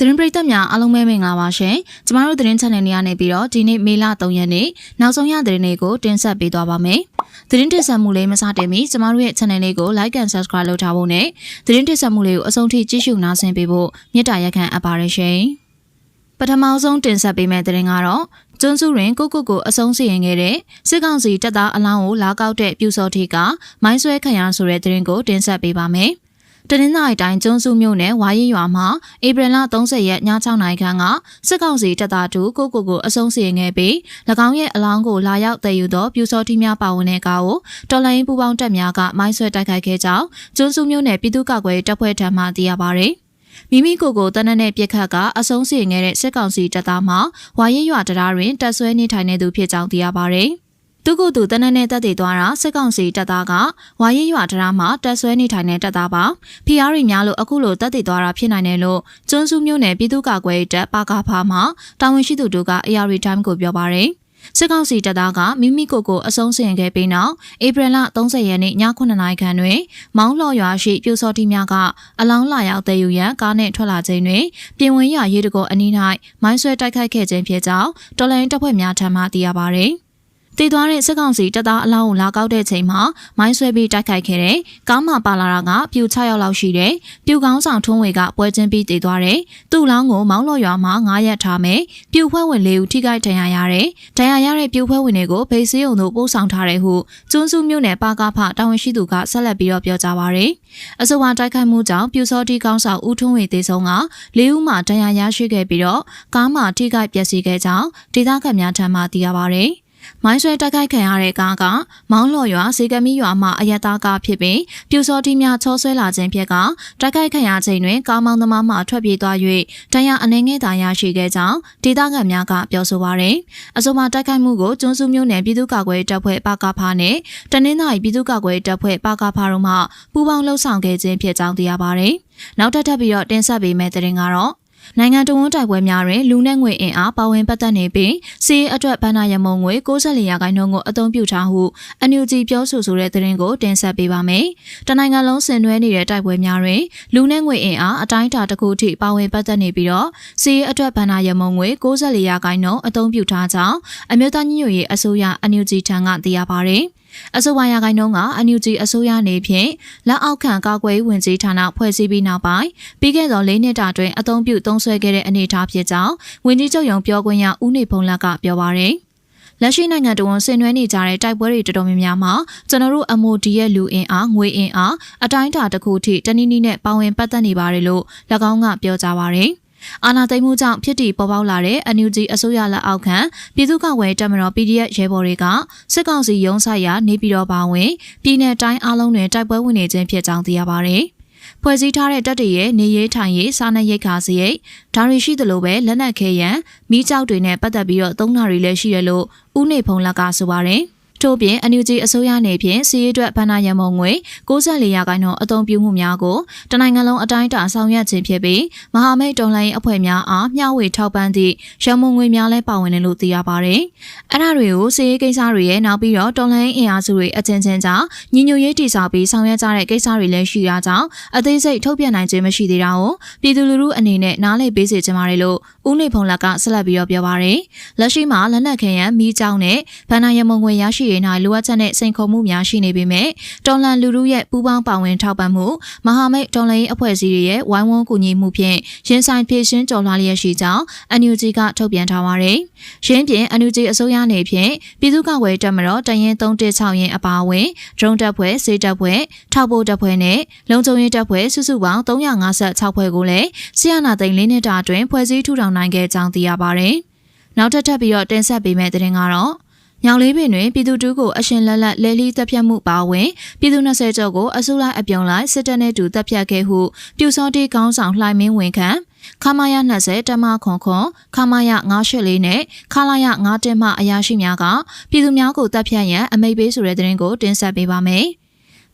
သတင်းပရိသတ်များအားလုံးပဲမင်္ဂလာပါရှင်။ကျမတို့သတင်း channel လေးကနေပြီးတော့ဒီနေ့မေလ3ရက်နေ့နောက်ဆုံးရသတင်းတွေကိုတင်ဆက်ပေးသွားပါမယ်။သတင်းတင်ဆက်မှုလေးမစတင်မီကျမတို့ရဲ့ channel လေးကို like and subscribe လုပ်ထားဖို့နဲ့သတင်းတင်ဆက်မှုလေးကိုအဆုံးထိကြည့်ရှုနားဆင်ပေးဖို့မေတ္တာရက်ခံအပ်ပါတယ်ရှင်။ပထမဆုံးတင်ဆက်ပေးမယ့်သတင်းကတော့ကျွန်းစုတွင်ကိုကိုကိုအဆုံးစီရင်ခဲ့တဲ့စစ်ကောင်စီတပ်သားအလောင်းကိုလာကောက်တဲ့ပြူစော်ထီကမိုင်းဆွဲခံရဆိုတဲ့သတင်းကိုတင်ဆက်ပေးပါမယ်။ တနင်္သာရီတိုင်းကျွန်းစုမြို့နယ်ဝါရီရွာမှာဧပြီလ30ရက်ည6နာရီခန့်ကစစ်ကောင်စီတပ်သားတို့ကိုကိုကိုအဆုံးစီရင်ခဲ့ပြီး၎င်းရဲ့အလောင်းကိုလာရောက်တည်ယူသောပြူစောတိများပါဝင်တဲ့ကားကိုတော်လိုင်းပူပေါင်းတပ်များကမိုင်းဆွဲတိုက်ခိုက်ခဲ့ကြောင်းကျွန်းစုမြို့နယ်ပြည်သူ့ကာကွယ်တပ်ဖွဲ့ထံမှသိရပါဗျ။မိမိကိုယ်ကိုတနက်နဲ့ပြက်ခတ်ကအဆုံးစီရင်ခဲ့တဲ့စစ်ကောင်စီတပ်သားမှဝါရဲရွာတရားတွင်တပ်ဆွဲနေထိုင်နေသူဖြစ်ကြောင်းသိရပါဗျ။ သူကသူတနက်နဲ့တက်တည်သွားတာစစ်ကောင်စီတပ်သားကဝါရရွာဒရာမှာတက်ဆွဲနေထိုင်တဲ့တပ်သားပါဖီအားရီများလို့အခုလိုတက်တည်သွားတာဖြစ်နိုင်တယ်လို့ကျွန်းစုမြို့နယ်ပြည်သူ့ကာကွယ်တပ်ပါကာဖာမှတာဝန်ရှိသူတို့က AR Time ကိုပြောပါရယ်စစ်ကောင်စီတပ်သားကမိမိကိုယ်ကိုအဆုံးစီရင်ခဲ့ပြီးနောက်ဧပြီလ30ရက်နေ့ည9နာရီခန့်တွင် မောင်းလော်ရွာရှိပြိုစောတိများကအလောင်းလာရောက်တဲ့ယူရန်ကားနှင့်ထွက်လာခြင်းတွင်ပြင်ဝင်းရွာရေးတကောအနီး၌မိုင်းဆွဲတိုက်ခိုက်ခဲ့ခြင်းဖြစ်ကြောင်းတော်လိုင်းတပ်ဖွဲ့များထံမှသိရပါသည်။ တည်သွားတဲ့စစ်ကောင်စီတပ်သားအလောင်းကိုလာကောက်တဲ့ချိန်မှာမိုင်းဆွဲပြီးတိုက်ခိုက်ခဲ့တဲ့ကားမှပါလာတာကပြူ6ယောက်လောက်ရှိတဲ့ပြူကောင်းဆောင်ထွန်းဝေကပွဲချင်းပြီးတည်သွားတဲ့သူ့လောင်းကိုမောင်းလော်ရွာမှာ9ရက်ထားမယ်ပြူဖွဲ့ဝင်၄ဦးထိခိုက်ဒဏ်ရာရတဲ့ဒဏ်ရာရတဲ့ပြူဖွဲ့ဝင်တွေကိုဗိတ်ဆေးုံတို့ပို့ဆောင်ထားတယ်ဟုကျွန်းစုမြို့နယ်ပါကားဖတာဝန်ရှိသူကဆက်လက်ပြီးတော့ပြောကြားပါရယ်အဆိုပါတိုက်ခိုက်မှုကြောင့်ပြူစောတိကောင်းဆောင်ဦးထွန်းဝေသေဆုံးက၄ဦးမှဒဏ်ရာရရှိခဲ့ပြီးတော့ကားမှထိခိုက်ပျက်စီးခဲ့ကြောင်းဒေသခံများထံမှသိရပါရယ် မိုင်းဆွဲတိုက်ခိုက်ခံရတဲ့ကားကမောင်းလော်ရွာစေကမီရွာမှာအယက်သားကားဖြစ်ပြီးပြူစောတိများချောဆွဲလာခြင်းဖြစ်ကတိုက်ခိုက်ခံရချိန်တွင်ကားမောင်းသမားမှထွက်ပြေးသွား၍တရားအနေငယ်သာရရှိခဲ့ကြောင်းဒေသခံများကပြောဆိုပါရယ်အဆိုပါတိုက်ခိုက်မှုကိုကျွန်းစုမြို့နယ်ပြည်သူ့ကာကွယ်တပ်ဖွဲ့ပါကာဖာနဲ့တနင်္သာရီပြည်သူ့ကာကွယ်တပ်ဖွဲ့ပါကာဖာတို့မှပူးပေါင်းလှုပ်ဆောင်ခဲ့ခြင်းဖြစ်ကြောင်းသိရပါရယ်နောက်ထပ်ထပ်ပြီးတော့တင်ဆက်ပေးမယ့်တဲ့ရင်ကတော့ နိုင်ငံတော်ဝန်တိုက်ပွဲများတွင်လူနဲ့ငွေအင်အားပါဝင်ပတ်သက်နေပြီးစီးအတွက်ဘဏ္ဍာရမုံငွေ64ရာခိုင်နှုန်းကိုအသုံးပြုထားဟုအန်ယူဂျီပြောဆိုဆိုတဲ့သတင်းကိုတင်ဆက်ပေးပါမယ်။တနိုင်ငံလုံးဆင်နွှဲနေတဲ့တိုက်ပွဲများတွင်လူနဲ့ငွေအင်အားအတိုင်းအတာတစ်ခုထိပါဝင်ပတ်သက်နေပြီးတော့စီးအတွက်ဘဏ္ဍာရမုံငွေ64ရာခိုင်နှုန်းအသုံးပြုထားကြောင်းအမျိုးသားညီညွတ်ရေးအစိုးရအန်ယူဂျီထံကသိရပါဗျ။ အဆိုပါရာခိုင်နှုန်းကအန်ယူဂျီအစိုးရနေဖြင့်လက်အောက်ခံကာကွယ်ဝင်ကြီးဌာနဖွဲ့စည်းပြီးနောက်ပိုင်းပြီးခဲ့သော၄နှစ်တာတွင်အသုံးပြုသုံးစွဲခဲ့တဲ့အနေအထားဖြစ်ကြောင်းဝန်ကြီးချုပ်ရုံးပြောခွင့်ရဦးနေဖုံးလက်ကပြောပါရယ်လက်ရှိနိုင်ငံတော်ဝန်ဆင်နွှဲနေကြတဲ့တိုက်ပွဲတွေတော်တော်များများမှာကျွန်တော်တို့ MOD ရဲ့လူအင်အားငွေအင်အားအတိုင်းအတာတစ်ခုထိတနည်းနည်းနဲ့ပါဝင်ပတ်သက်နေပါတယ်လို့၎င်းကပြောကြားပါရယ် အာဏာသိမ်းမှုကြောင့်ဖြစ်တည်ပေါ်ပေါက်လာတဲ့ NUG အစိုးရလက်အောက်ခံပြည်သူ့ကာကွယ်တပ်မတော် PDF ရဲဘော်တွေကစစ်ကောင်စီရုံးဆိုင်ရာနေပြည်တော်ပါဝင်ပြည်내တိုင်းအလုံးတွင်တိုက်ပွဲဝင်နေခြင်းဖြစ်ကြောင်းသိရပါဗျ။ဖွဲ့စည်းထားတဲ့တပ်တွေရဲ့နေရေးထိုင်ရေးစားနပ်ရိက္ခာစရိတ်ဒါတွေရှိသလိုပဲလက်နက်ခဲယံမိကြောက်တွေနဲ့ပတ်သက်ပြီးတော့သုံးတာတွေလည်းရှိရလို့ဦးနေဖုံလက်ကဆိုပါတယ်။ ထို့ပြင်အန်ယူဂျီအစိုးရနေဖြင့်စီးရဲအတွက်ဘဏ္ဍာရမုံငွေ64ရာခိုင်နှုန်းအသုံးပြုမှုများကိုတနိုင်ငံလုံးအတိုင်းအတာဆောင်ရွက်ခြင်းဖြစ်ပြီးမဟာမိတ်တော်လှန်ရေးအဖွဲ့များအားမျှဝေထောက်ပံ့သည့်ရမုံငွေများလည်းပါဝင်တယ်လို့သိရပါတယ်။အဲ့ဒါတွေကိုစီးရဲကိစ္စတွေရဲ့နောက်ပြီးတော့တော်လှန်ရေးအင်အားစုတွေအချင်းချင်းကြားညီညွတ်ရေးတည်ဆောက်ပြီးဆောင်ရွက်ကြတဲ့ကိစ္စတွေလည်းရှိတာကြောင့်အသေးစိတ်ထုတ်ပြန်နိုင်ခြင်းမရှိသေးတာကိုပြည်သူလူထုအနေနဲ့နားလည်ပေးစေချင်ပါတယ်လို့ဦးနေဖုံလက်ကဆက်လက်ပြီးတော့ပြောပါတယ်။လက်ရှိမှာလက်နက်ခဲယံမိကြောင်းနဲ့ဘဏ္ဍာရမုံငွေရရှိရေး၌လိုအပ်ချက်နဲ့စိန်ခေါ်မှုများရှိနေပေမဲ့တော်လန်လူလူရဲ့ပူးပေါင်းပါဝင်ထောက်ပံ့မှုမဟာမိတ်တော်လှန်ရေးအဖွဲ့အစည်းတွေရဲ့ဝိုင်းဝန်းကူညီမှုဖြင့်ရင်ဆိုင်ဖြည့်ရှင်းကြော်လွှားလျက်ရှိကြောင်း NUG ကထုတ်ပြန်ထားပါတယ်။ရင်းပြင် NUG အစိုးရနေဖြင့်ပြည်သူ့ကာကွယ်တပ်မတော်တရင်316ရင်အပါအဝင်ဒရုန်းတပ်ဖွဲ့စေတပ်ဖွဲ့ထောက်ပို့တပ်ဖွဲ့နဲ့လုံခြုံရေးတပ်ဖွဲ့စုစုပေါင်း356ဖွဲ့ကိုလည်းဆီယနာသိန်း၄နှစ်တာအတွင်းဖွဲ့စည်းထူထောင်နိုင်ခဲ့ကြောင်းသိရပါတယ်။နောက်ထပ်ထပ်ပြီးတော့တင်ဆက်ပေးမယ့်သတင်းကတော့ ညောင်လေးပင်တွင်ပြည်သူတူကိုအရှင်လက်လက်လဲလီတပ်ဖြတ်မှုပါဝင်ပြည်သူ20ကျော်ကိုအစုလိုက်အပြုံလိုက်စစ်တပ်နဲ့တူတပ်ဖြတ်ခဲ့ဟုပြူစောတိကောင်းဆောင်လှိုင်မင်းဝင်ခံခမာယ20တမခွန်ခွန်ခမာယ984နဲ့ခလာယ9တက်မှအရာရှိများကပြည်သူများကိုတပ်ဖြတ်ရန်အမိတ်ပေးဆိုတဲ့သတင်းကိုတင်ဆက်ပေးပါမယ်။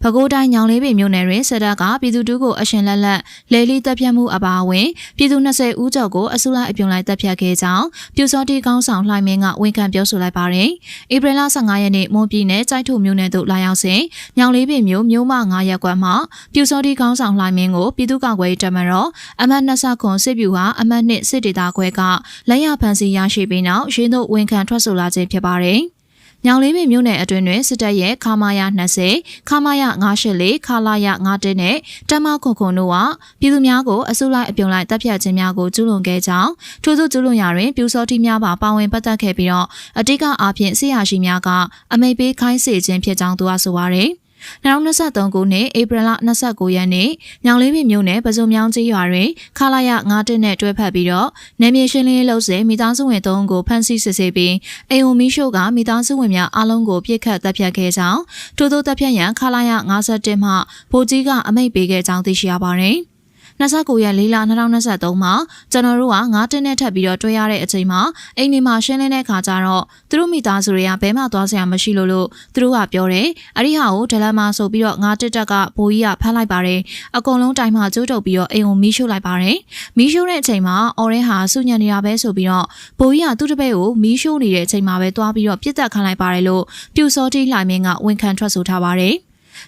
ပဲခူးတိုင်းညောင်လေးပင်မြို့နယ်တွင်စစ်တပ်ကပြည်သူတို့ကိုအရှင်လက်လက်လေလီတပ်ဖြတ်မှုအပါအဝင်ပြည်သူ20ဦးကျော်ကိုအစုလိုက်အပြုံလိုက်တပ်ဖြတ်ခဲ့ကြောင်းပြူစောတိကောင်းဆောင်လှိုင်မင်းကဝန်ခံပြောဆိုလိုက်ပါတယ်။ဧပြီလ15ရက်နေ့မွန်ပြည်နယ်ကြိုက်ထုမြို့နယ်သို့လာရောက်စဉ်ညောင်လေးပင်မြို့မြို့မ9ရပ်ကွက်မှာပြူစောတိကောင်းဆောင်လှိုင်မင်းကိုပြည်သူ့ကာကွယ်ရေးတပ်မတော်အမတ်20ခွန်စစ်ပြူဟာအမတ်နှစ်စစ်ဒေသခွဲကလက်ရဖန်စီရရှိပြီးနောက်ရင်းတို့ဝန်ခံထွက်ဆိုလာခြင်းဖြစ်ပါတယ်။ ညောင်လေးပင်မြို့နယ်အတွင်းတွင်စစ်တပ်ရဲ့ခမာယာ20ခမာယာ984ခလာယာ91နဲ့တမခွန်ခွန်တို့ကပြည်သူများကိုအစုလိုက်အပြုံလိုက်တပ်ဖြတ်ခြင်းများကိုကျူးလွန်ခဲ့ကြောင်းထို့သောကျူးလွန်ရာတွင်ပြူစောတိများပါပါဝင်ပတ်သက်ခဲ့ပြီးတော့အတိတ်ကအားဖြင့်ဆရာရှိများကအမိတ်ပေးခိုင်းစေခြင်းဖြစ်ကြောင်းသူကဆိုပါရယ် 2023ခုနှစ်ဧပြီလ29ရက်နေ့ညောင်လေးပင်မြို့နယ်ပစုံမြောင်းကြီးရွာတွင်ခလာရ9တက်နဲ့တွဲဖက်ပြီးတော့နေမြေရှင်းလင်းရေးလုပ်စဉ်မိသားစုဝင်3ဦးကိုဖမ်းဆီးစစ်ဆေးပြီးအိမ်ဝမီရှို့ကမိသားစုဝင်များအလုံးကိုပြစ်ခတ်တပ်ဖြတ်ခဲ့ကြောင်းထို့သောတပ်ဖြတ်ရန်ခလာရ51မှဗိုလ်ကြီးကအမိန့်ပေးခဲ့ကြောင်းသိရှိရပါတယ်။ 29ရက်4လ2023မှာကျွန်တော်တို့ကငါးတင်းနဲ့ထပ်ပြီးတော့တွေ့ရတဲ့အချိန်မှာအိမ်ဒီမှာရှင်းလင်းတဲ့ခါကျတော့သူတို့မိသားစုတွေကဘဲမှသွားစရာမရှိလို့လို့သူတို့ကပြောတယ်အဲ့ဒီဟာကိုဒလန်မာဆိုပြီးတော့ငါတစ်တက်ကဘိုးကြီးကဖမ်းလိုက်ပါတယ်အကုန်လုံးတိုင်မှကျိုးတုပ်ပြီးတော့အိမ်ကိုမီးရှို့လိုက်ပါတယ်မီးရှို့တဲ့အချိန်မှာအော်ရဲဟာစုညံနေတာပဲဆိုပြီးတော့ဘိုးကြီးကသူ့တပည့်ကိုမီးရှို့နေတဲ့အချိန်မှာပဲသွားပြီးတော့ပြစ်တက်ခံလိုက်ပါတယ်လို့ပြူစောတိလှိုင်မင်းကဝန်ခံထွက်ဆိုထားပါတယ်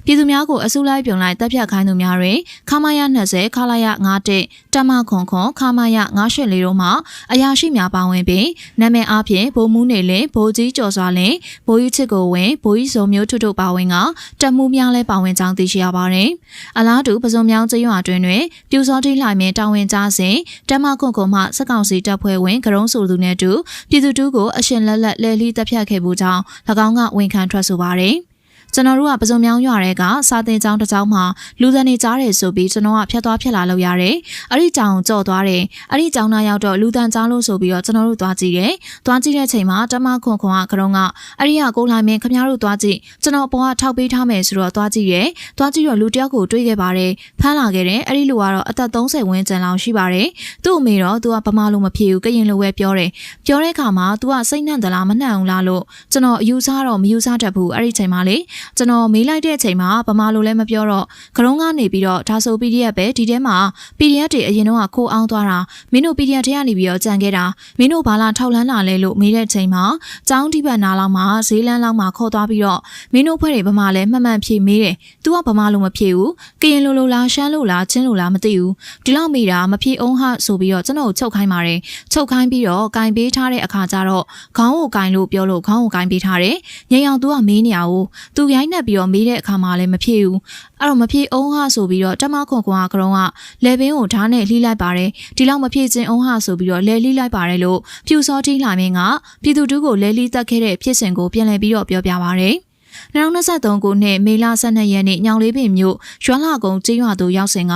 ပြည်သူများကိုအစုလိုက်ပြုံလိုက်တပ်ဖြတ်ခိုင်းသူများတွင်ခမာယ20ခလာယ51တမခွန်ခွန်ခမာယ94တို့မှအရာရှိများပါဝင်ပြီးနာမည်အဖြစ်ဗိုလ်မှူးနေလင်ဗိုလ်ကြီးကျော်စွာလင်ဗိုလ်ကြီးချစ်ကိုဝင်ဗိုလ်ကြီးစုံမျိုးထွတ်ထွတ်ပါဝင်ကတပ်မှုများလည်းပါဝင်ကြောင်းသိရှိရပါတယ်။အလားတူပစုံမြောင်းကျရွာတွင်တွင်ပြူစောတိလှိုင်မင်းတာဝန်ကြားစဉ်တမခွန်ခွန်မှစက်ကောင်စီတပ်ဖွဲ့ဝင်ကရုံးဆိုသူနဲ့တူပြည်သူတူကိုအရှင်လက်လက်လဲလီတပ်ဖြတ်ခဲ့မှုကြောင့်၎င်းကဝန်ခံထွက်ဆိုပါတယ်။ ကျွန်တော်တို့ကပစုံမြောင်းရွာတဲ့ကစာတင်ကျောင်းတစ်ကျောင်းမှာလူသန်နေကြားတယ်ဆိုပြီးကျွန်တော်ကဖြတ်သွားဖြတ်လာလို့ရတယ်။အဲ့ဒီကျောင်းကြော်သွားတယ်။အဲ့ဒီကျောင်းသားရောက်တော့လူသန်ကျောင်းလို့ဆိုပြီးတော့ကျွန်တော်တို့သွားကြည့်တယ်။သွားကြည့်တဲ့ချိန်မှာတမခွန်ခွန်ကကရုံကအဲ့ဒီကကိုလာမင်းခမရတို့သွားကြည့်ကျွန်တော်ပေါ်ကထောက်ပေးထားမယ်ဆိုတော့သွားကြည့်တယ်။သွားကြည့်တော့လူတယောက်ကိုတွေးခဲ့ပါတယ်။ဖမ်းလာခဲ့တယ်။အဲ့ဒီလူကတော့အသက်30ဝန်းကျင်လောက်ရှိပါတယ်။သူ့အမေတော့သူကဗမာလိုမဖြစ်ဘူးကရင်လိုပဲပြောတယ်။ပြောတဲ့အခါမှာ तू ကစိတ်နှံ့သလားမနှံ့အောင်လားလို့ကျွန်တော်အယူဆတော့မယူဆတတ်ဘူးအဲ့ဒီချိန်မှာလေကျွန်တော်မေးလိုက်တဲ့အချိန်မှာဗမာလိုလည်းမပြောတော့ကရုံးကနေပြီးတော့ဒါဆို PDF ပဲဒီထဲမှာ PDF တွေအရင်တော့ခိုးအောင်သွားတာမင်းတို့ PDF ထဲကနေပြီးတော့ကြံခဲ့တာမင်းတို့ဘာလာထောက်လန်းလာလဲလို့မေးတဲ့အချိန်မှာကျောင်းဒီဘက်နာလောက်မှာဈေးလန်းလောက်မှာခေါ်သွားပြီးတော့မင်းတို့ဖွဲ့တွေဗမာလည်းမှန်မှန်ဖြေမေးတယ်။ तू ကဗမာလိုမဖြေဘူး။ကရင်လိုလိုလားရှမ်းလိုလားချင်းလိုလားမသိဘူး။ဒီလောက်မေးတာမဖြေအောင်ဟဆိုပြီးတော့ကျွန်တော်ချုပ်ခိုင်းပါတယ်။ချုပ်ခိုင်းပြီးတော့ကင်ပေးထားတဲ့အခါကျတော့ခေါင်းကိုကင်လို့ပြောလို့ခေါင်းကိုကင်ပေးထားတယ်။ညင်အောင် तू ကမေးနေရအောင်။ तू ရိုင်းနှက်ပြီးတော့မေးတဲ့အခါမှာလည်းမဖြေဘူးအဲ့တော့မဖြေအောင်ဟာဆိုပြီးတော့တမခွန်ခွန်ကကရုံးကလေပင်ကိုဓာတ်နဲ့လှီးလိုက်ပါတယ်ဒီလောက်မဖြေခြင်းအောင်ဟာဆိုပြီးတော့လဲလှီးလိုက်ပါတယ်လို့ဖြူစောတိလှမင်းကပြည်သူတို့ကိုလဲလှီးတက်ခဲ့တဲ့ဖြစ်စဉ်ကိုပြန်လည်ပြီးတော့ပြောပြပါတယ် 2023ခုနှစ်မေလ12ရက်နေ့ညောင်လေးပင်မြို့ရွှမ်းလာကုန်းကျေးရွာသို့ရောက်စဉ်က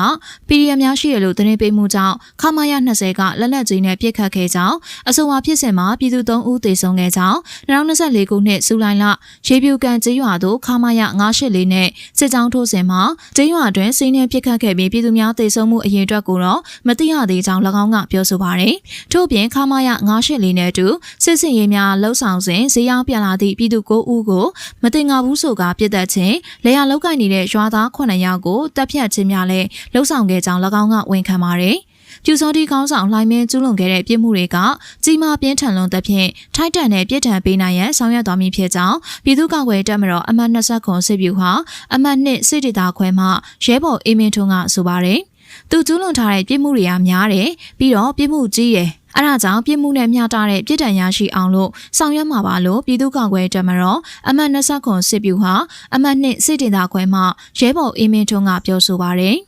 PDF များရှိရလို့သတင်းပေးမှုကြောင့်ခမာယ20ကလက်နက်ကြီးနဲ့ပစ်ခတ်ခဲ့ကြောင်းအဆိုပါဖြစ်စဉ်မှာပြည်သူ3ဦးသေဆုံးခဲ့ကြောင်း2024ခုနှစ်ဇူလိုင်လရေပြူကန်ကျေးရွာသို့ခမာယ984နဲ့စစ်ကြောင်းထိုးစဉ်မှာကျေးရွာတွင်စီးနှင်းပစ်ခတ်ခဲ့ပြီးပြည်သူများသေဆုံးမှုအရေအတွက်ကိုတော့မသိရသေးကြောင်း၎င်းကပြောဆိုပါတယ်။ထို့ပြင်ခမာယ984နဲ့အတူစစ်စင်ရေးများလှုပ်ဆောင်စဉ်ဈေးရောက်ပြန်လာသည့်ပြည်သူ9ဦးကိုမတင်ငါဘူးဆိုကပြစ်တက်ခြင်းလေယာလောက်ကင်နေတဲ့ရွာသား9ယောက်ကိုတပ်ဖြတ်ခြင်းများလည်းလှုပ်ဆောင်ခဲ့ကြောင်း၎င်းကဝန်ခံပါတယ်။ပြူစောတိကောင်းဆောင်လှိုင်းမင်းကျူးလွန်ခဲ့တဲ့ပြစ်မှုတွေကကြီးမားပြင်းထန်လွန်သဖြင့်ထိုက်တန်တဲ့ပြစ်ဒဏ်ပေးနိုင်ရန်ဆောင်ရွက်သွားမည်ဖြစ်ကြောင်းပြည်သူ့ကာကွယ်တပ်မတော်အမှတ်20ခွန်စစ်ဗျူဟာအမှတ်1စစ်ဒေသခွဲမှရဲဘော်အေးမင်းထွန်းကဆိုပါတယ်။သူကျူးလွန်ထားတဲ့ပြစ်မှုတွေကများတယ်ပြီးတော့ပြစ်မှုကြီးတယ် အဲဒါကြောင့်ပြစ်မှုနဲ့မျှတတဲ့ပြည်တံရရှိအောင်လို့ဆောင်ရွက်မှာပါလို့ပြည်သူ့ကောင်ခွဲတပ်မတော်အမှတ်20ခွန်စစ်ပြူဟာအမှတ်2စစ်ဒေသခွဲမှရဲဘော်အေးမင်းထွန်းကပြောဆိုပါရယ်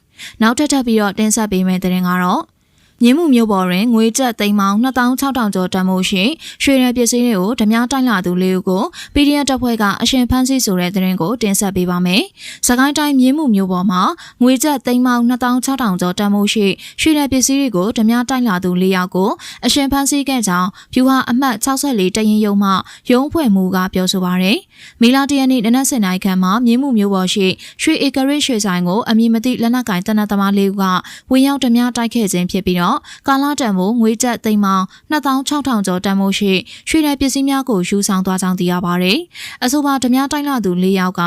နောက်ထပ်ထပ်ပြီးတော့တင်ဆက်ပေးမယ့်တဲ့ရင်ကတော့ မြင်းမှုမျိုးပေါ်တွင်ငွေကျပ်သိန်းပေါင်း2600ကျော်တန်ဖိုးရှိရွှေရပစ္စည်းတွေကိုဓမြတိုက်လာသူလေးဦးကို PDF တပ်ဖွဲ့ကအရှင်ဖမ်းဆီးဆိုတဲ့သတင်းကိုတင်ဆက်ပေးပါမယ်။စကိုင်းတိုင်းမြင်းမှုမျိုးပေါ်မှာငွေကျပ်သိန်းပေါင်း2600ကျော်တန်ဖိုးရှိရွှေရပစ္စည်းတွေကိုဓမြတိုက်လာသူလေးယောက်ကိုအရှင်ဖမ်းဆီးခဲ့ကြောင်းဖြူဟာအမှတ်64တရင်ရုံမှရုံးဖွဲ့မှုကပြောဆိုပါရယ်။မီလာတရနေ့နနက်စင်နိုင်ခန့်မှာမြင်းမှုမျိုးပေါ်ရှိရွှေဧကရစ်ရွှေဆိုင်ကိုအမည်မသိလက်နက်ကင်တနတ်သမားလေးဦးကဝင်ရောက်ဓမြတိုက်ခဲ့ခြင်းဖြစ်ပြီးတော့တော့ကာလာတန်မိုးငွေကျပ်သိန်းပေါင်း2600ကျော်တန်မိုးရှိရွှေနယ်ပစ္စည်းများကိုယူဆောင်သွားကြောင်းသိရပါတယ်။အဆိုပါဓမြတိုင်းလာသူ၄ယောက်က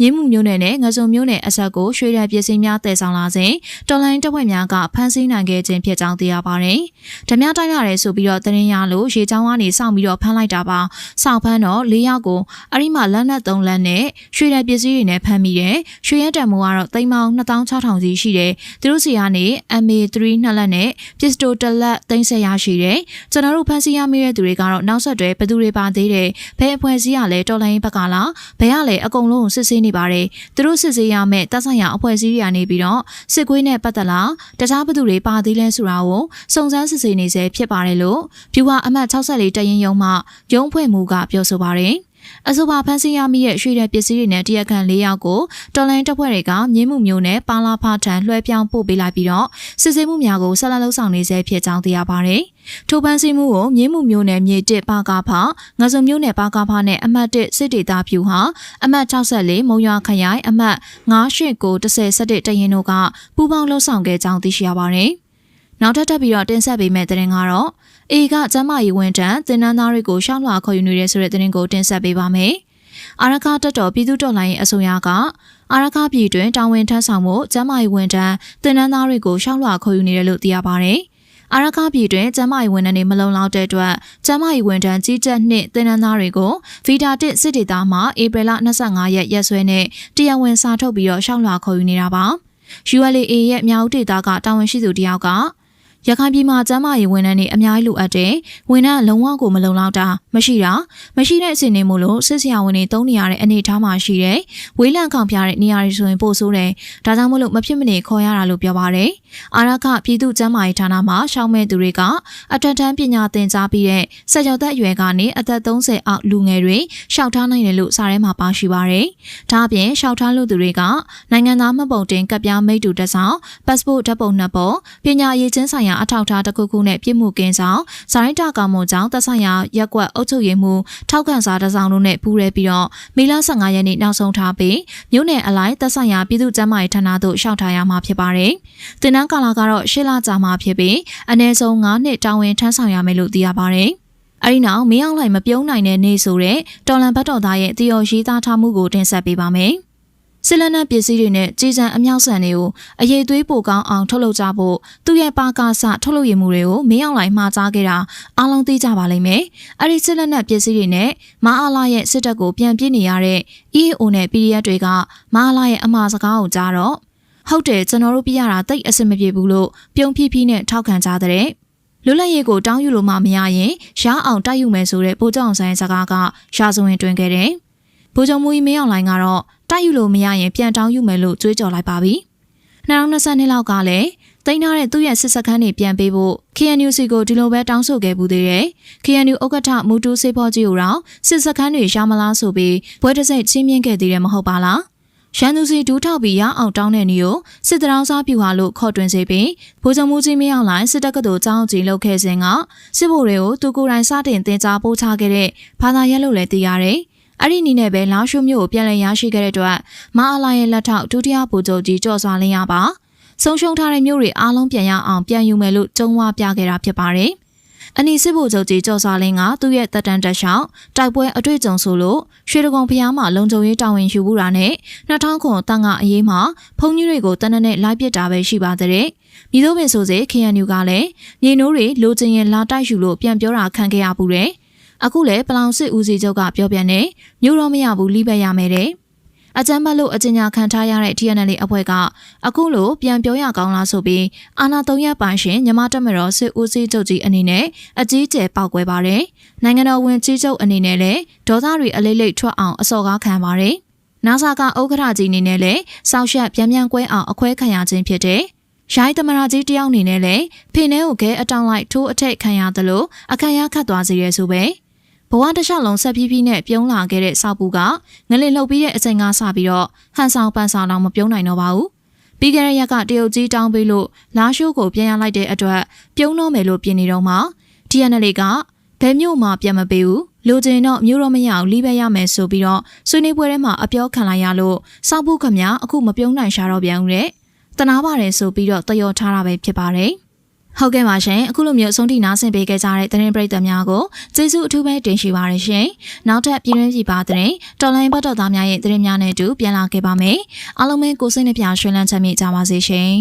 မြင်းမှုမျိုးနယ်နဲ့ငစုံမျိုးနယ်အဆက်ကိုရွှေနယ်ပစ္စည်းများတည်ဆောင်လာစဉ်တော်လိုင်းတပ်ဖွဲ့များကဖမ်းဆီးနိုင်ခဲ့ခြင်းဖြစ်ကြောင်းသိရပါတယ်။ဓမြတိုင်းလာရဲဆိုပြီးတော့သတင်းရလို့ရေချောင်းကနေစောင့်ပြီးတော့ဖမ်းလိုက်တာပါ။စောင့်ဖမ်းတော့၄ယောက်ကိုအဲ့ဒီမှာလက်နက်၃လက်နဲ့ရွှေနယ်ပစ္စည်းတွေနဲ့ဖမ်းမိတယ်။ရွှေရဲတံမိုးကတော့သိန်းပေါင်း2600စီရှိတယ်။သူတို့စီကနေ MA3 နှစ်လက်နဲ့ပစ္စတိုတစ်လက်သိမ်းဆက်ရရှိတယ်။ကျွန်တော်တို့ဖမ်းဆီးရမိတဲ့သူတွေကတော့နောက်ဆက်တွဲဘယ်သူတွေပါသေးတယ်။ဘယ်အဖွဲ့အစည်းကလဲတော်လိုင်းဘက်ကလား။ဘယ်ကလဲအကုန်လုံးစစ်ဆေးနေပါတယ်။သူတို့စစ်ဆေးရမယ့်တပ်ဆိုင်ရာအဖွဲ့အစည်းတွေကနေပြီးတော့စစ်ကွေးနဲ့ပတ်သက်လာတခြားဘသူတွေပါသေးလဲဆိုတာကိုစုံစမ်းစစ်ဆေးနေစေဖြစ်ပါတယ်လို့ဖြူဟာအမှတ်64တရင်ရုံမှရုံးဖွဲ့မှုကပြောဆိုပါတယ်။ အဆိုပါဖမ်းဆီးရမိတဲ့ရွှေတဲ့ပစ္စည်းတွေနဲ့တရက်ခန့်၄ယောက်ကိုတော်လိုင်းတပ်ဖွဲ့တွေကမြင်းမှုမျိုးနဲ့ပါလာဖထံလွှဲပြောင်းပို့ပေးလိုက်ပြီးတော့စစ်ဆေးမှုများကိုဆက်လက်လှုပ်ဆောင်နေဆဲဖြစ်ကြောင်းသိရပါတယ်။ထိုပန်းစည်းမှုကိုမြင်းမှုမျိုးနဲ့မြေတစ်ပါကားဖငစုံမျိုးနဲ့ပါကားဖနဲ့အမှတ်1စစ်ဒေတာဖြူဟာအမှတ်64မုံရွာခရိုင်အမှတ်989101တရင်တို့ကပူးပေါင်းလှုပ်ဆောင်ခဲ့ကြောင်းသိရှိရပါတယ်။နောက်ထပ်ထပ်ပြီးတော့တင်ဆက်ပေးမယ့်သတင်းကတော့ အေကကျမကြီးဝန်တန်းတင်နန်းသားတွေကိုရှောင်းလွှာခေါ်ယူနေတဲ့ဆိုတဲ့သတင်းကိုတင်ဆက်ပေးပါမယ်။အာရခတက်တော်ပြည်သူတော်လှန်ရေးအစိုးရကအာရခပြည်တွင်တာဝန်ထမ်းဆောင်မှုကျမကြီးဝန်တန်းတင်နန်းသားတွေကိုရှောင်းလွှာခေါ်ယူနေတယ်လို့သိရပါဗျ။အာရခပြည်တွင်ကျမကြီးဝန်ထမ်းတွေမလုံလောက်တဲ့အတွက်ကျမကြီးဝန်ထမ်းကြီးကြပ်နှစ်တင်နန်းသားတွေကိုဗီတာတစ်စစ်ဒေတာမှဧပြီလ25ရက်ရက်စွဲနဲ့တရားဝင်စာထုတ်ပြီးတော့ရှောင်းလွှာခေါ်ယူနေတာပါ။ ULA ရဲ့မြောက်ဒေတာကတာဝန်ရှိသူတယောက်က ရခိုင်ပြည်မှာကျန်းမာရေးဝန်ထမ်းတွေအများကြီးလိုအပ်တယ်။ဝန်ထမ်းလုံးဝကိုမလုံလောက်တာမရှိတာမရှိတဲ့အချိန်နေမို့လို့စစ်ဆရာဝန်တွေတုံးနေရတဲ့အနေအထားမှာရှိတယ်။ဝေးလန့်ခေါင်ပြတဲ့နေရာတွေဆိုရင်ပို့ဆိုးတယ်။ဒါကြောင့်မို့လို့မဖြစ်မနေခေါ်ရတာလို့ပြောပါတယ်။အာရခပြည်သူ့ကျန်းမာရေးဌာနမှာရှောင်းမဲ့သူတွေကအထက်တန်းပညာသင်ကြားပြီးတဲ့စက်ကြောသက်အရွယ်ကနေအသက်30အောက်လူငယ်တွေရှောက်ထားနိုင်တယ်လို့စာထဲမှာပါရှိပါတယ်။ဒါအပြင်ရှောက်ထားလို့သူတွေကနိုင်ငံသားမှတ်ပုံတင်ကပ်ပြားမိတ္တူတက်ဆောင် passport ဓာတ်ပုံနှစ်ပုံပညာရေးချင်းဆိုင်ရာအထောက်အထားတစ်ခုခုနဲ့ပြည့်မှုကင်းဆောင်ဇိုင်းတာကောင်မွန်ကြောင့်သက်ဆိုင်ရာရက်ကွက်အုပ်ချုပ်ရေးမှုထောက်ခံစာတစ်စောင်တို့နဲ့ပူးရဲပြီးတော့မေလ15ရက်နေ့နောက်ဆုံးထားပြီးမြို့နယ်အလိုက်သက်ဆိုင်ရာပြည်သူ့ကျန်းမာရေးဌာနသို့ရှောက်ထားရမှာဖြစ်ပါတယ်။တင်နန်းကာလာကတော့ရှစ်လကြာမှာဖြစ်ပြီးအနည်းဆုံး9နှစ်တာဝန်ထမ်းဆောင်ရမယ်လို့သိရပါတယ်။အဲဒီနောက်မင်းအောင်လိုက်မပြုံးနိုင်တဲ့နေ့ဆိုတဲ့တော်လန်ဘတ်တော်သားရဲ့တည်ော်ရေးသားထားမှုကိုတင်ဆက်ပေးပါမယ်။ ဆီလနက်ပစ္စည်းတွေနဲ့ကြီးစံအမြောက်ဆန်တွေကိုအရေးသွေးပိုကောင်းအောင်ထုတ်လုပ်ကြဖို့သူ့ရဲ့ပါကာစထုတ်လုပ်ရမှုတွေကိုမင်းအောင်လိုက်မှာကြားခဲ့တာအားလုံးသိကြပါလိမ့်မယ်။အဲ့ဒီဆီလနက်ပစ္စည်းတွေနဲ့မအားလာရဲ့စစ်တပ်ကိုပြန်ပြစ်နေရတဲ့ EAO နဲ့ PDF တွေကမအားလာရဲ့အမှားစကားကိုကြားတော့ဟုတ်တယ်ကျွန်တော်တို့ပြရတာတိတ်အဆင်မပြေဘူးလို့ပြုံဖြည်းဖြည်းနဲ့ထောက်ခံကြတဲ့လွတ်လပ်ရေးကိုတောင်းယူလို့မှမရရင်ရှားအောင်တိုက်ယူမယ်ဆိုတဲ့ဗိုလ်ချုပ်အောင်ဆိုင်စကားကရှားစုံရင်တွင်ခဲ့တယ်။ဗိုလ်ချုပ်မူကြီးမင်းအောင်လှိုင်ကတော့ တိုက်ယူလို့မရရင်ပြန်တောင်းယူမယ်လို့ကြွေးကြော်လိုက်ပါပြီ။2020လောက်ကလည်းတိန်းထားတဲ့သူ့ရဲ့စစ်စခန်းတွေပြန်ပေးဖို့ KNU စီကိုဒီလိုပဲတောင်းဆိုခဲ့ပူသေးတယ်။ KNU ဥက္ကဋ္ဌမူတူစေဖောကြီးကိုတော့စစ်စခန်းတွေရမလားဆိုပြီးဘွဲတစိတ်ချင်းမြင့်ခဲ့သေးတယ်မဟုတ်ပါလား။ရန်သူစီဒူးထောက်ပြီးရအောင်တောင်းတဲ့နေကိုစစ်တောင်းစားပြူဟာလို့ခေါ်တွင်စေပြီးဗိုလ်ချုပ်မှုကြီးမင်းအောင်လိုင်းစစ်တပ်ကတော်ចောင်းကြီးလုပ်ခဲ့စဉ်ကစစ်ဗိုလ်တွေကိုသူကိုယ်တိုင်စတင်တင်ကြားပို့ချခဲ့တဲ့ဘာသာရပ်လို့လည်းသိရတယ်။ အဲ့ဒီနီးနဲ့ပဲလောင်ရှုမျိုးကိုပြန်လည်ရရှိခဲ့တဲ့အတွက်မအားလာရဲ့လက်ထောက်ဒုတိယဗိုလ်ချုပ်ကြီးကြော်စွာလင်းရပါဆုံးရှုံးထားတဲ့မျိုးတွေအားလုံးပြန်ရအောင်ပြန်ယူမယ်လို့ကြုံဝါပြခဲ့တာဖြစ်ပါတယ်။အနီစစ်ဗိုလ်ချုပ်ကြီးကြော်စွာလင်းကသူ့ရဲ့တက်တန်တက်ရှောင်းတိုက်ပွဲအတွေ့အကြုံဆိုလို့ရွှေတကုံဖျားမှာလုံခြုံရေးတာဝန်ယူမှုတာနဲ့2000ခုတန်ကအရေးမှာဖုန်ကြီးတွေကိုတနက်နဲ့လိုက်ပစ်တာပဲရှိပါတဲ့။မြေတို့ပင်ဆိုစေ KNU ကလည်းမြေနိုးတွေလိုချင်ရင်လာတိုက်ယူလို့ပြန်ပြောတာခံခဲ့ရပူတယ်။ အခုလည်းပလောင်စစ်ဦးစီးချုပ်ကပြောပြန်နေမြို့တော့မရဘူးလိဘက်ရမယ်တဲ့အကြမ်းဖက်လို့အကျဉ်းချခံထားရတဲ့ TNL အဖွဲ့ကအခုလိုပြန်ပြောရကောင်းလားဆိုပြီးအာနာသုံးရက်ပိုင်ရှင်မြမတက်မတော်စစ်ဦးစီးချုပ်ကြီးအနေနဲ့အကြီးကျယ်ပောက်ကွဲပါတယ်။နိုင်ငံတော်ဝင်ကြီးချုပ်အနေနဲ့လည်းဒေါသတွေအလေးလိတ်ထွက်အောင်အစော်ကားခံပါတယ်။နာဆာကဥက္ကဋ္ဌကြီးအနေနဲ့လည်းစောက်ရှက်ပြန်ပြန်ကွဲအောင်အခွဲခံရခြင်းဖြစ်တဲ့ရိုင်းသမရာကြီးတယောက်အနေနဲ့လည်းဖေနှဲကိုခဲအတောင်လိုက်ထိုးအထက်ခံရသလိုအခမ်းရခတ်သွားစေရဲဆိုပဲ။ ဘဝတစ်လျှောက်လုံးဆက်ဖြည်းဖြည်းနဲ့ပြုံးလာခဲ့တဲ့စောက်ပူကငလင်လှုပ်ပြီးတဲ့အချိန်ကစပြီးတော့ဟန်ဆောင်ပန်ဆောင်တော့မပြုံးနိုင်တော့ပါဘူး။ပြီးခဲ့တဲ့ရက်ကတရုတ်ကြီးတောင်းပေးလို့လာရှိုးကိုပြန်ရလိုက်တဲ့အတွက်ပြုံးတော့မယ်လို့ပြင်နေတော့မှ TNL ကဘယ်မျိုးမှပြန်မပေးဘူး။လိုချင်တော့မျိုးတော့မရအောင်လိပဲရမယ်ဆိုပြီးတော့ဆွေးနွေးပွဲထဲမှာအပြောခံလိုက်ရလို့စောက်ပူခမအခုမပြုံးနိုင်ရှာတော့ပြန်ဦးတဲ့။တနာပါတယ်ဆိုပြီးတော့တယောထားတာပဲဖြစ်ပါတယ်။ ဟုတ်ကဲ့ပါရှင်အခုလိုမျိုးအဆုံးထိနားဆင်ပေးခဲ့ကြတဲ့သတင်းပရိသတ်များကိုကျေးဇူးအထူးပဲတင်ရှိပါရရှင်နောက်ထပ်ပြည်တွင်းပြည်ပသတင်းတော်လိုင်းဘတ်တော်သားများရဲ့သတင်းများနဲ့အတူပြန်လာခဲ့ပါမယ်အားလုံးပဲကိုစိတ်နှပြရွှင်လန်းချမ်းမြေ့ကြပါစေရှင်